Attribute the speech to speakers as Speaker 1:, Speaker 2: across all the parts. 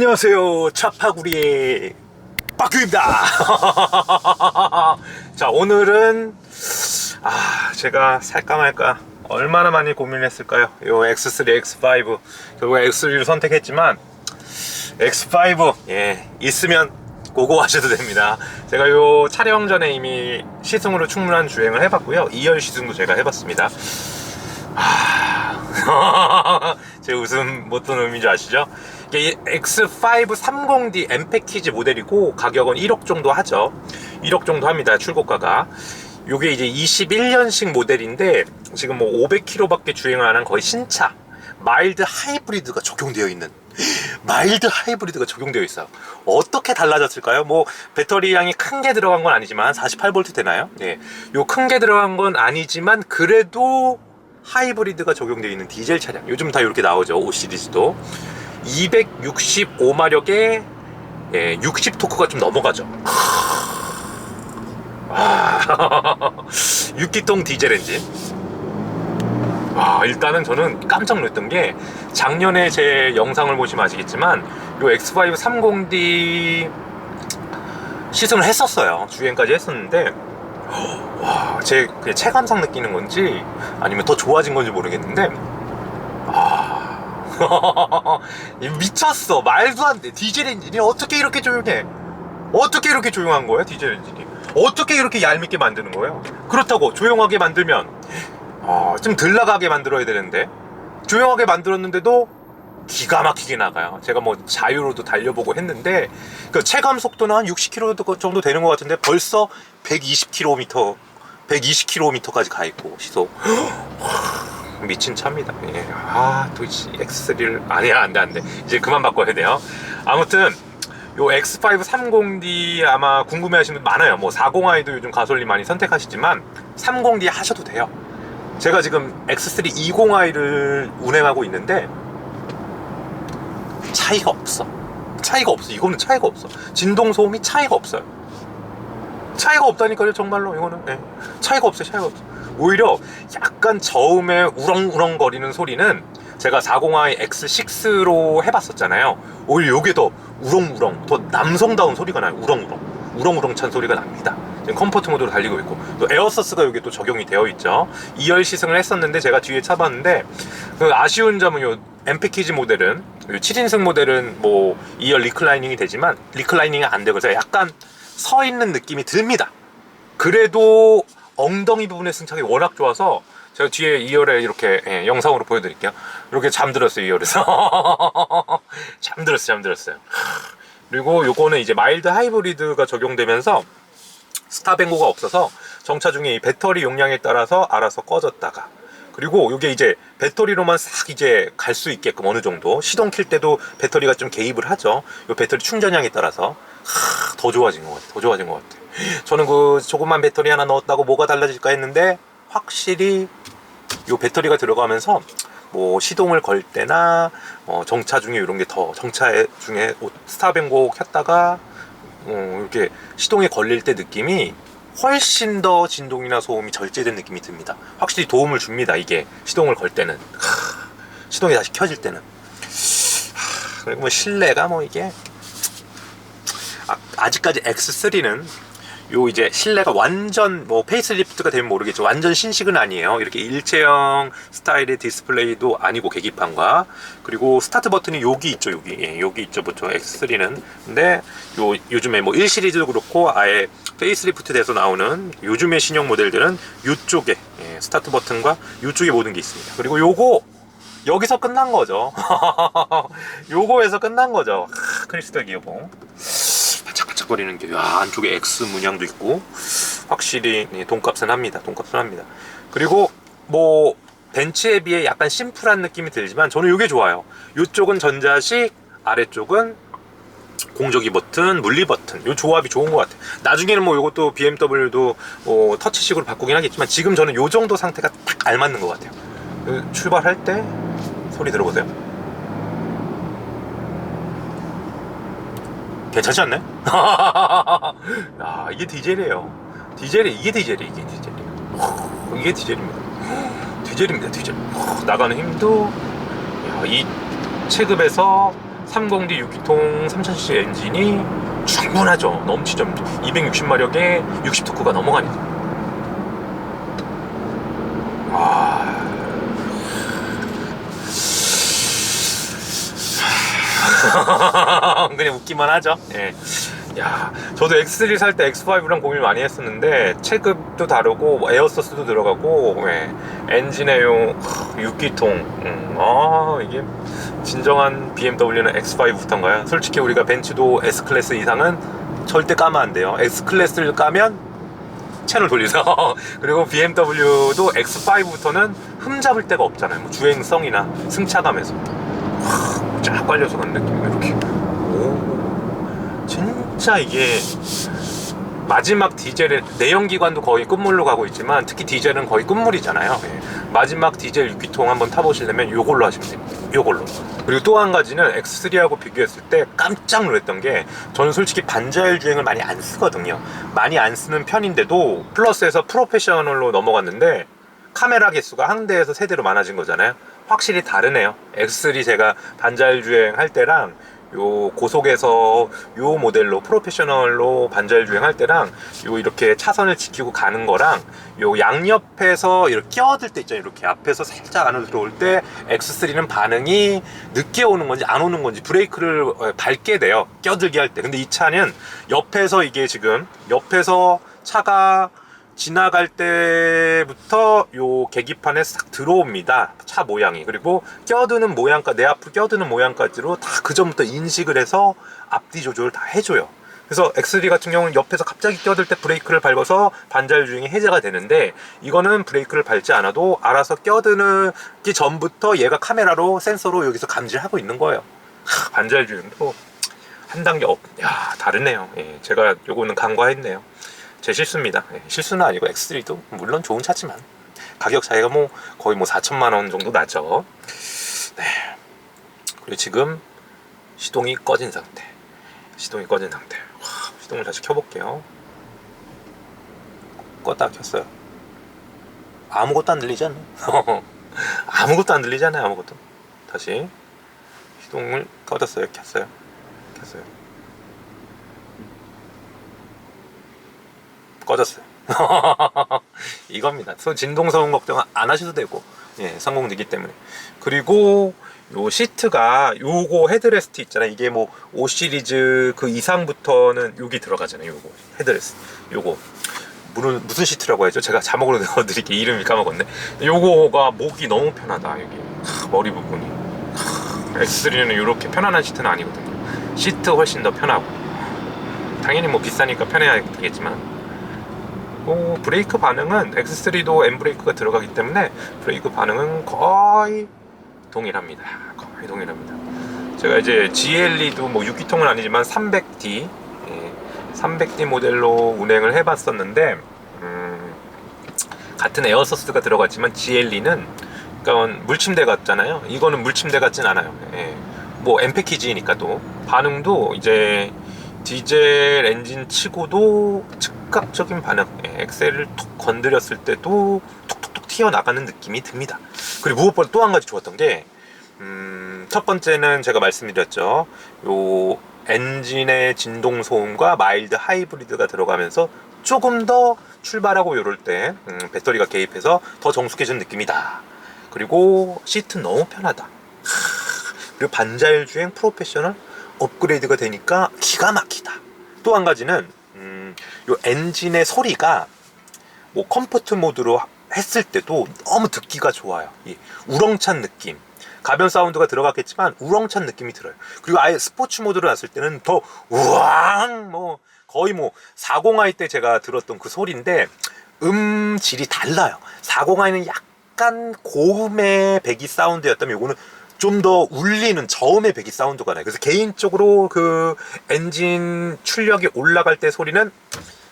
Speaker 1: 안녕하세요. 차파구리의 빠큐입니다. 자, 오늘은 아, 제가 살까 말까 얼마나 많이 고민했을까요? 요 X3, X5 결국 X3를 선택했지만 X5 예 있으면 고고 하셔도 됩니다. 제가 요 촬영 전에 이미 시승으로 충분한 주행을 해봤고요. 2열 시승도 제가 해봤습니다. 아, 제 웃음 어떤 의미인지 아시죠? 이게 X5 30D M 패키지 모델이고 가격은 1억 정도 하죠. 1억 정도 합니다. 출고가가. 요게 이제 21년식 모델인데 지금 뭐 500km밖에 주행을 안 한 거의 신차 마일드 하이브리드가 적용되어 있는 마일드 하이브리드가 적용되어 있어요. 어떻게 달라졌을까요? 뭐 배터리 양이 큰 게 들어간 건 아니지만 48V 되나요? 네. 요큰 게 들어간 건 아니지만 그래도 하이브리드가 적용되어 있는 디젤 차량. 요즘 다 이렇게 나오죠. 5 시리즈도 265마력에 예, 60 토크가 좀 넘어가죠. 아, 6기통 디젤 엔진. 아, 일단은 저는 깜짝 놀랐던 게 작년에 제 영상을 보시면 아시겠지만 요 X5 30D 시승을 했었어요. 주행까지 했었는데 와, 제 그냥 체감상 느끼는 건지 아니면 더 좋아진 건지 모르겠는데 아 미쳤어. 말도 안 돼. 디젤 엔진이 어떻게 이렇게 조용해? 어떻게 이렇게 조용한 거야 디젤 엔진이? 어떻게 이렇게 얄밉게 만드는 거예요 그렇다고 조용하게 만들면 아, 좀덜 나가게 만들어야 되는데? 조용하게 만들었는데도 기가 막히게 나가요. 제가 뭐 자유로도 달려보고 했는데 그 체감 속도는 한 60km 정도 되는 것 같은데 벌써 120km, 120km까지 가 있고 시속 미친 차입니다. 예. 아, 또 X3를 아니야 안돼 안돼 이제 그만 바꿔야 돼요. 아무튼 요 X5 30D 아마 궁금해하시는 분 많아요. 뭐 40i도 요즘 가솔린 많이 선택하시지만 30D 하셔도 돼요. 제가 지금 X3 20i를 운행하고 있는데 차이가 없어. 차이가 없어. 이거는 차이가 없어. 진동 소음이 차이가 없어요. 차이가 없다니까요, 정말로 이거는. 예. 차이가 없어요, 차이가 없어. 오히려 약간 저음에 우렁우렁거리는 소리는 제가 40i X6로 해봤었잖아요. 오히려 이게 더 우렁우렁, 더 남성다운 소리가 나요. 우렁우렁. 우렁우렁 찬 소리가 납니다. 지금 컴포트 모드로 달리고 있고 또 에어서스가 여기 또 적용이 되어 있죠. 2열 시승을 했었는데 제가 뒤에 차봤는데 그 아쉬운 점은 요 M 패키지 모델은 요 7인승 모델은 뭐 2열 리클라이닝이 되지만 리클라이닝이 안 되고 서 약간 서 있는 느낌이 듭니다. 그래도 엉덩이 부분의 승차감이 워낙 좋아서 제가 뒤에 2열에 이렇게 예, 영상으로 보여드릴게요. 이렇게 잠들었어요 2열에서 잠들었어요 잠들었어요. 그리고 요거는 이제 마일드 하이브리드가 적용되면서 스타뱅고가 없어서 정차 중에 이 배터리 용량에 따라서 알아서 꺼졌다가 그리고 이게 이제 배터리로만 싹 이제 갈 수 있게끔 어느 정도 시동 킬 때도 배터리가 좀 개입을 하죠. 이 배터리 충전량에 따라서 하, 더 좋아진 것 같아. 더 좋아진 것 같아. 저는 그 조그만 배터리 하나 넣었다고 뭐가 달라질까 했는데 확실히 이 배터리가 들어가면서 뭐 시동을 걸 때나 어, 정차 중에 이런 게 더 정차 중에 스타뱅고 켰다가 어, 이렇게 시동에 걸릴 때 느낌이 훨씬 더 진동이나 소음이 절제된 느낌이 듭니다. 확실히 도움을 줍니다. 이게 시동을 걸 때는 하, 시동이 다시 켜질 때는 하, 그리고 뭐 실내가 뭐 이게 아, 아직까지 X3는 요 이제 실내가 완전 뭐 페이스리프트가 되면 모르겠죠. 완전 신식은 아니에요. 이렇게 일체형 스타일의 디스플레이도 아니고 계기판과 그리고 스타트 버튼이 여기 있죠. 여기 예, 여기 있죠. 보통 X3는 근데 요 요즘에 뭐 1 시리즈도 그렇고 아예 페이스리프트 돼서 나오는 요즘의 신형 모델들은 이쪽에 예, 스타트 버튼과 이쪽에 모든 게 있습니다. 그리고 요거 여기서 끝난 거죠. 요거에서 끝난 거죠. 하, 크리스탈 기어봉. 반짝반짝거리는 게, 야, 안쪽에 X 문양도 있고, 확실히 네, 돈값은 합니다. 돈값은 합니다. 그리고 뭐 벤츠에 비해 약간 심플한 느낌이 들지만 저는 이게 좋아요. 이쪽은 전자식, 아래쪽은 공조기 버튼, 물리 버튼, 이 조합이 좋은 것 같아요. 나중에는 뭐 이것도 BMW도 뭐 터치식으로 바꾸긴 하겠지만 지금 저는 이 정도 상태가 딱 알맞는 것 같아요. 그 출발할 때 소리 들어보세요. 괜찮지 않나요? 야, 이게 디젤이에요. 디젤이 이게 디젤이 이게 디젤이에요. 이게 디젤입니다. 디젤입니다, 디젤. 나가는 힘도 야, 이 체급에서 30D 6기통 3000cc 엔진이 충분하죠. 넘치죠. 260마력에 60토크가 넘어가니까. 그냥 웃기만 하죠. 예. 야, 저도 X3 살 때 X5랑 고민 많이 했었는데 체급도 다르고 뭐 에어서스도 들어가고 예. 엔진에용 6기통. 음, 아 이게 진정한 BMW는 X5부터인가요? 솔직히 우리가 벤츠도 S 클래스 이상은 절대 까면 안 돼요. S 클래스를 까면 채널 돌리서 그리고 BMW도 X5부터는 흠잡을 데가 없잖아요. 뭐 주행성이나 승차감에서 확, 쫙 빨려서 가는 느낌 이렇게. 오, 진짜 이게 마지막 디젤의 내연기관도 거의 끝물로 가고 있지만 특히 디젤은 거의 끝물이잖아요. 예. 마지막 디젤 6기통 한번 타보시려면 요걸로 하시면 됩니다. 요걸로. 그리고 또 한 가지는 X3하고 비교했을 때 깜짝 놀랐던 게 저는 솔직히 반자율 주행을 많이 안 쓰거든요. 많이 안 쓰는 편인데도 플러스에서 프로페셔널로 넘어갔는데 카메라 개수가 한 대에서 세 대로 많아진 거잖아요. 확실히 다르네요. X3 제가 반자율 주행 할 때랑 요 고속에서 요 모델로 프로페셔널로 반자율 주행할 때랑 요 이렇게 차선을 지키고 가는 거랑 요 양옆에서 이렇게 끼어들 때 있잖아요. 이렇게 앞에서 살짝 안으로 들어올 때 X3는 반응이 늦게 오는 건지 안 오는 건지 브레이크를 어, 밟게 돼요. 껴들게 할 때. 근데 이 차는 옆에서 이게 지금 옆에서 차가 지나갈 때부터 요 계기판에 싹 들어옵니다. 차 모양이. 그리고 껴드는 모양까 내 앞을 껴드는 모양까지로 다그 전부터 인식을 해서 앞뒤 조절을 다 해줘요. 그래서 X3 같은 경우는 옆에서 갑자기 껴들 때 브레이크를 밟아서 반자율 주행이 해제가 되는데 이거는 브레이크를 밟지 않아도 알아서 껴드는기 전부터 얘가 카메라로 센서로 여기서 감지하고 있는 거예요. 하, 반자율 주행도 한 단계 업, 야 다르네요. 예, 제가 요거는 간과했네요. 제 실수입니다. 예, 실수는 아니고 X3도 물론 좋은 차지만 가격 차이가 뭐 거의 뭐 4천만 원 정도 나죠. 네. 그리고 지금 시동이 꺼진 상태. 시동이 꺼진 상태. 와, 시동을 다시 켜볼게요. 껐다 켰어요. 아무것도 안 들리지 않나? 아무것도 안 들리잖아요. 아무것도. 다시 시동을 꺼졌어요. 켰어요. 켰어요. 꺼졌어요. 이겁니다. 소 진동 소음 걱정 안 하셔도 되고, 예, 성공되기 때문에. 그리고 요 시트가 요거 헤드레스트 있잖아요. 이게 뭐 5 시리즈 그 이상부터는 여기 들어가잖아요. 요거 헤드레스트. 요거 무슨 무슨 시트라고 해야죠? 제가 자막으로 넣어드릴게 이름이 까먹었네. 요거가 목이 너무 편하다 여기 하, 머리 부분이. 하, X3는 이렇게 편안한 시트는 아니거든요. 시트 훨씬 더 편하고 당연히 뭐 비싸니까 편해야 되겠지만 어, 브레이크 반응은 X3도 M 브레이크가 들어가기 때문에 브레이크 반응은 거의 동일합니다. 거의 동일합니다. 제가 이제 GLE도 뭐 6기통은 아니지만 300D, 예, 300D 모델로 운행을 해봤었는데 음, 같은 에어서스가 들어갔지만 GLE는 그러니까 물침대 같잖아요. 이거는 물침대 같진 않아요. 예, 뭐 M 패키지니까 또 반응도 이제 디젤 엔진 치고도 즉 각적인 반응, 예, 엑셀을 툭 건드렸을 때도 툭툭툭 튀어나가는 느낌이 듭니다. 그리고 무엇보다 또 한 가지 좋았던 게, 음, 첫 번째는 제가 말씀드렸죠. 요 엔진의 진동 소음과 마일드 하이브리드가 들어가면서 조금 더 출발하고 이럴 때 음, 배터리가 개입해서 더 정숙해진 느낌이다. 그리고 시트 너무 편하다. 그리고 반자율 주행 프로페셔널 업그레이드가 되니까 기가 막히다. 또 한 가지는 음, 요 엔진의 소리가 뭐 컴포트 모드로 했을 때도 너무 듣기가 좋아요. 이 우렁찬 느낌. 가변 사운드가 들어갔겠지만 우렁찬 느낌이 들어요. 그리고 아예 스포츠 모드로 놨을 때는 더 우왕 뭐 거의 뭐 40i 때 제가 들었던 그 소리인데 음질이 달라요. 40i는 약간 고음의 배기 사운드였다면 요거는 좀 더 울리는 저음의 배기 사운드가 나요. 그래서 개인적으로 그 엔진 출력이 올라갈 때 소리는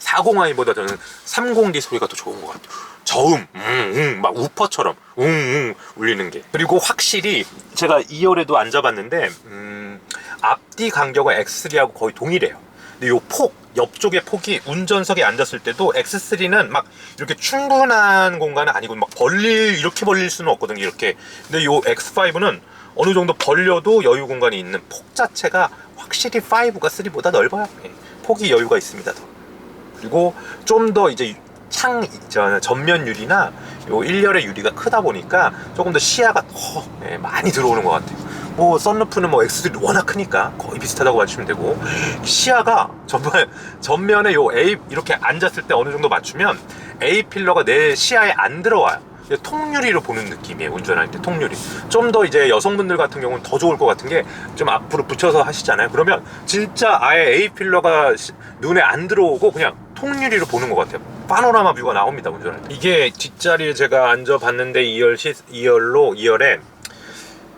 Speaker 1: 40i보다 저는 30D 소리가 더 좋은 것 같아요. 저음, 음, 음, 막 우퍼처럼 웅, 웅 울리는 게. 그리고 확실히 제가 2열에도 앉아봤는데 음, 앞뒤 간격은 X3하고 거의 동일해요. 근데 요 폭, 옆쪽의 폭이 운전석에 앉았을 때도 X3는 막 이렇게 충분한 공간은 아니고 막 벌릴 이렇게 벌릴 수는 없거든요. 이렇게. 근데 요 X5는 어느 정도 벌려도 여유 공간이 있는 폭 자체가 확실히 5가 3보다 넓어요. 예, 폭이 여유가 있습니다. 더. 그리고 좀 더 이제 창 저, 전면 유리나 요 1열의 유리가 크다 보니까 조금 더 시야가 더 예, 많이 들어오는 것 같아요. 뭐 썬루프는 뭐 X3 워낙 크니까 거의 비슷하다고 봐주시면 되고 시야가 전면 전면에 요 A 이렇게 앉았을 때 어느 정도 맞추면 A 필러가 내 시야에 안 들어와요. 통유리로 보는 느낌이에요 운전할 때 통유리. 좀 더 이제 여성분들 같은 경우는 더 좋을 것 같은 게 좀 앞으로 붙여서 하시잖아요. 그러면 진짜 아예 A 필러가 시- 눈에 안 들어오고 그냥 통유리로 보는 것 같아요. 파노라마 뷰가 나옵니다 운전할 때. 이게 뒷자리에 제가 앉아봤는데 2열 시 2열로 2열에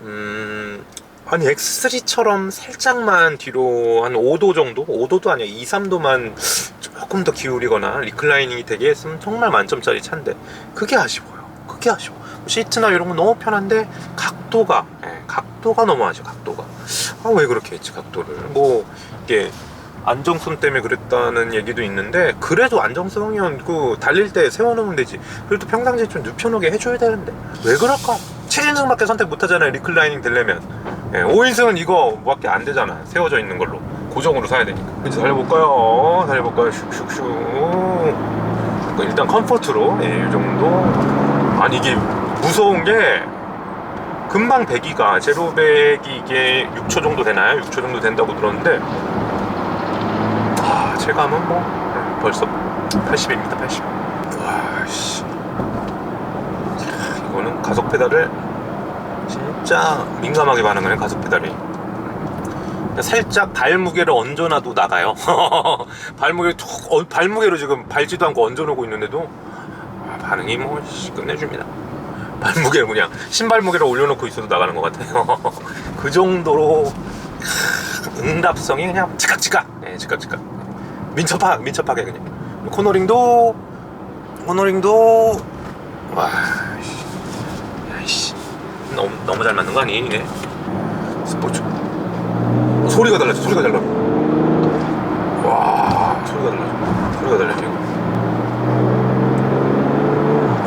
Speaker 1: 음 아니 X3처럼 살짝만 뒤로 한 5도 정도? 5도도 아니야. 2, 3도만 조금 더 기울이거나 리클라이닝이 되게 했으면 정말 만점짜리 차인데 그게 아쉬워요. 그게 아쉬워. 시트나 이런 건 너무 편한데 각도가 예, 각도가 너무 아쉬워 각도가. 아 왜 그렇게 했지 각도를? 뭐 이게 안정성 때문에 그랬다는 얘기도 있는데 그래도 안정성이면 그 달릴 때 세워놓으면 되지. 그래도 평상시에 좀 눕혀놓게 해줘야 되는데 왜 그럴까 7인승밖에 선택 못하잖아요 리클라이닝 되려면. 예, 5인승은 이거밖에 안 되잖아 세워져 있는 걸로. 고정으로 사야 되니까. 이제 달려볼까요? 달려볼까요? 슉슉슉. 그러니까 일단 컴포트로 예, 이 정도. 아니 이게 무서운 게 금방 배기가 제로 배기 이게 6초 정도 되나요? 6초 정도 된다고 들었는데 아 체감은 뭐 네, 벌써 80입니다 80 와씨 이거는 가속 페달을 진짜 민감하게 반응하는 가속 페달이. 살짝 발무게를 얹어놔도 나가요. 발무게 툭 어, 발무게로 지금 밟지도 않고 얹어놓고 있는데도 아, 반응이 뭐 씨, 끝내줍니다. 발무게를 그냥 신발 무게를 올려놓고 있어도 나가는 것 같아요. 그 정도로 크, 응답성이 그냥 즉각즉각. 네, 즉각즉각. 민첩하, 민첩하게 그냥. 코너링도 코너링도 와 너무, 너무 잘 맞는 거 아니 이게? 스포츠. 어, 소리가 달라져 소리가 달라 와 소리가 달라져. 소리가 달라져 이거.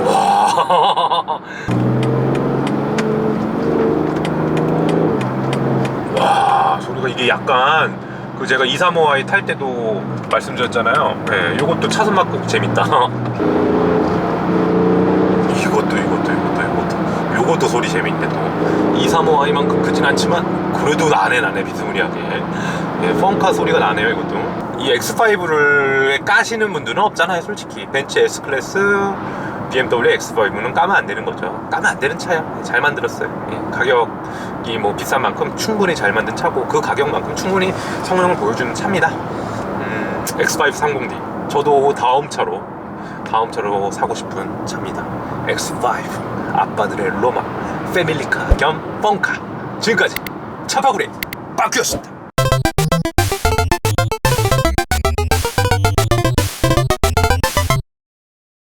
Speaker 1: 와. 와 소리가 이게 약간 그 제가 235i 탈 때도 말씀드렸잖아요. 네, 이것도 차선막고 재밌다 이것도 이것도 이것도 이것도 소리 재밌네 또. 235i만큼 크진 않지만 그래도 나네 나네 비스무리하게. 예, 펑카 소리가 나네요 이것도. 이 X5를 까시는 분들은 없잖아요 솔직히. 벤츠 S클래스 BMW X5는 까면 안 되는 거죠. 까면 안 되는 차야. 잘 만들었어요. 예, 가격이 뭐 비싼 만큼 충분히 잘 만든 차고 그 가격만큼 충분히 성능을 보여주는 차입니다. 음, X5 30D 저도 다음 차로 다음 차로 사고 싶은 차입니다. X5 아빠들의 로마 패밀리카 겸 펑카 지금까지 차파구리 빠큐였습니다.